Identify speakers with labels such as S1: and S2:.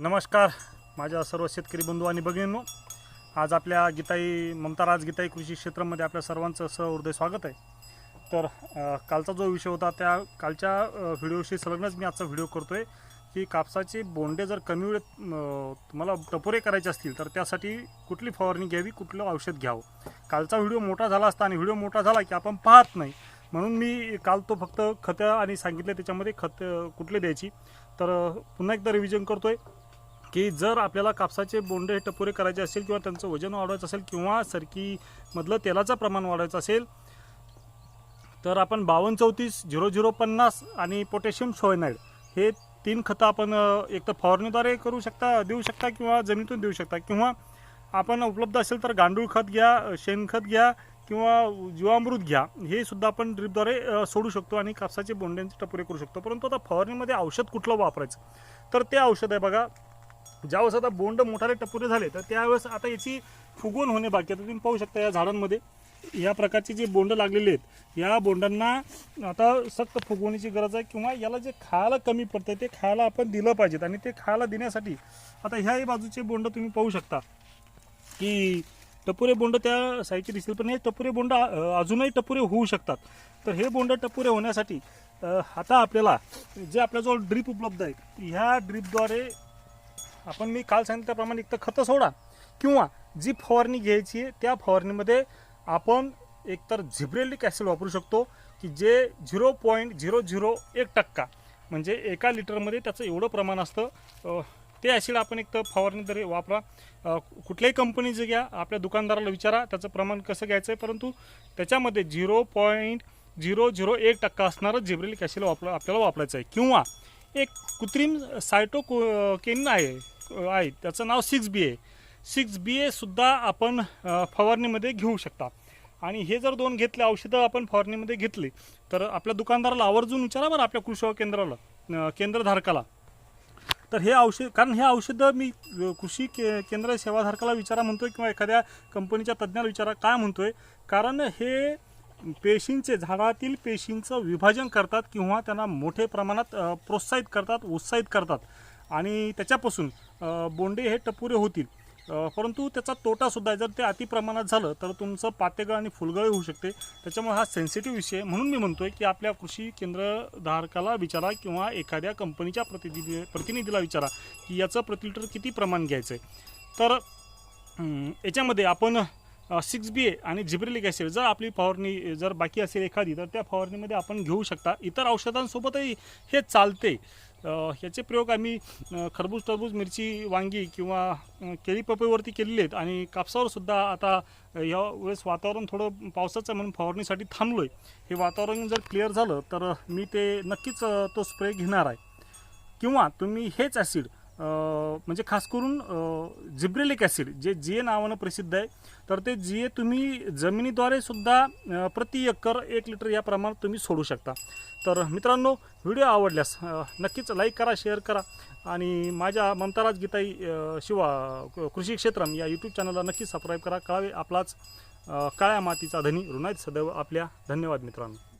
S1: नमस्कार माझ्या सर्व शेतकरी बंधू आणि भगिनींनो. आज आपल्या गीताई ममताराज गीताई कृषी क्षेत्रामध्ये आपल्या सर्वांचं सहृदय स्वागत आहे. तर अ, कालचा जो विषय होता त्या कालच्या अ, व्हिडिओशी संलग्नच मी आजचा व्हिडिओ करतो आहे की कापसाचे बोंडे जर कमी वेळेत अ, तुम्हाला टपोरे करायचे असतील तर त्यासाठी कुठली फवारणी घ्यावी कुठलं औषध घ्यावं? कालचा व्हिडिओ मोठा झाला असता आणि व्हिडिओ मोठा झाला की आपण पाहत नाही. म्हणून मी काल तो फक्त खतं आणि सांगितलं त्याच्यामध्ये खत कुठले द्यायची? तर पुन्हा एकदा रिव्हिजन आहे की जर आपल्याला कापसाचे बोंडे टपोरे करायचे असेल किंवा त्यांचं वजन वाढवायचं असेल किंवा सरकीमधलं तेलाचं प्रमाण वाढवायचं असेल तर आपण बावन्न चौतीस झिरो झिरो पन्नास आणि पोटॅशियम सोयनाईड हे तीन खतं आपण एक तर फवारणीद्वारे करू शकता देऊ शकता किंवा जमिनीतून देऊ शकता. किंवा आपण उपलब्ध असेल तर गांडूळ खत घ्या शेणखत घ्या किंवा जीवामृत घ्या हे सुद्धा आपण ड्रिपद्वारे सोडू शकतो आणि कापसाचे बोंड्यांचे टपोरे करू शकतो. परंतु आता फवारणीमध्ये औषध कुठलं वापरायचं? तर ते औषध आहे बघा ज्यावेळेस आता बोंड मोठाले टपुरे झाले तर त्यावेळेस आता याची फुगवण होणे बाकी आता तुम्ही पाहू शकता या झाडांमध्ये या प्रकारचे जे बोंड लागलेले आहेत या बोंडांना आता सक्त फुगवण्याची गरज आहे किंवा याला जे खायला कमी पडतं ते खायला आपण दिलं पाहिजेत. आणि ते खायला देण्यासाठी आता ह्याही बाजूचे बोंड तुम्ही पाहू शकता की टपुरे बोंड त्या साईडचे दिसतील पण हे टपुरे बोंड अजूनही टपुरे होऊ शकतात. तर हे बोंड टपुरे होण्यासाठी आता आपल्याला जे आपल्याजवळ ड्रीप उपलब्ध आहे ह्या ड्रीपद्वारे आपण मी काल सांगितलं त्याप्रमाणे एक तर खतं सोडा किंवा जी फवारणी घ्यायची आहे त्या फवारणीमध्ये आपण एकतर झिब्रेलिक ॲसिड वापरू शकतो की जे झिरो पॉईंट झिरो झिरो एक टक्का म्हणजे एका लिटरमध्ये त्याचं एवढं प्रमाण असतं ते ॲसिड आपण एक तर फवारणी तरी वापरा कुठल्याही कंपनीचं घ्या आपल्या दुकानदाराला विचारा त्याचं प्रमाण कसं घ्यायचं आहे परंतु त्याच्यामध्ये झिरो पॉईंट झिरो झिरो एक टक्का असणारं झिब्रेलिक ॲसिड वापर आपल्याला वापरायचं आहे. किंवा एक कृत्रिम सायटो केन आहे आहे. त्याचं नाव सिक्स बी ए. सिक्स बी एसुद्धा आपण फवारणीमध्ये घेऊ शकता. आणि हे जर दोन घेतले औषधं आपण फवारणीमध्ये घेतली तर आपल्या दुकानदाराला आवर्जून विचारा बरं आपल्या कृषी केंद्राला केंद्रधारकाला. तर हे औषध कारण हे औषधं मी कृषी के केंद्र सेवाधारकाला विचारा म्हणतोय किंवा एखाद्या कंपनीच्या तज्ज्ञाला विचारा काय म्हणतोय? कारण हे पेशींचे झाडातील पेशींचं विभाजन करतात किंवा त्यांना मोठे प्रमाणात प्रोत्साहित करतात उत्साहित करतात. आणि त्याच्यापासून बोंडे हे टपुरे होतील. परंतु त्याचा तोटासुद्धा आहे. जर ते अतिप्रमाणात झालं तर तुमचं पातेगळ आणि फुलगळ होऊ शकते. त्याच्यामुळे हा सेन्सिटिव्ह विषय आहे. म्हणून मी म्हणतो आहे की आपल्या कृषी केंद्रधारकाला विचारा किंवा एखाद्या कंपनीच्या प्रतिनिधी प्रतिनिधीला विचारा की याचं प्रति लिटर किती प्रमाण घ्यायचं आहे तर याच्यामध्ये आपण सिक्स बी ए आणि जिब्रेलिक ॲसिड जर आपली फवारणी जर बाकी असेल एखादी तर त्या फवारणीमध्ये आपण घेऊ शकता. इतर औषधांसोबतही हे चालते. ह्याचे प्रयोग आम्ही खरबूज टरबूज मिरची वांगी किंवा केळी पपईवरती केलेले आहेत आणि कापसावर सुद्धा आता या वेळेस वातावरण थोडं पावसाचं म्हणून फवारणीसाठी थांबलो आहे हे वातावरण जर क्लिअर झालं तर मी ते नक्कीच तो स्प्रे घेणार आहे. किंवा तुम्ही हेच ॲसिड म्हणजे खास करून जिब्रेलिक ॲसिड जे जी ए नावानं प्रसिद्ध आहे तर ते जी ए तुम्ही जमिनीद्वारे सुद्धा प्रति एकर एक लिटर या प्रमाणात तुम्ही सोडू शकता. तर मित्रांनो व्हिडिओ आवडल्यास नक्कीच लाईक करा शेअर करा आणि माझ्या ममताराज गीताई शिवा कृषी क्षेत्रम या यूट्यूब चॅनलला नक्की सबस्क्राईब करा. कळावे आपलाच काळ्या मातीचा धनी ऋणायत सदैव आपल्या. धन्यवाद मित्रांनो.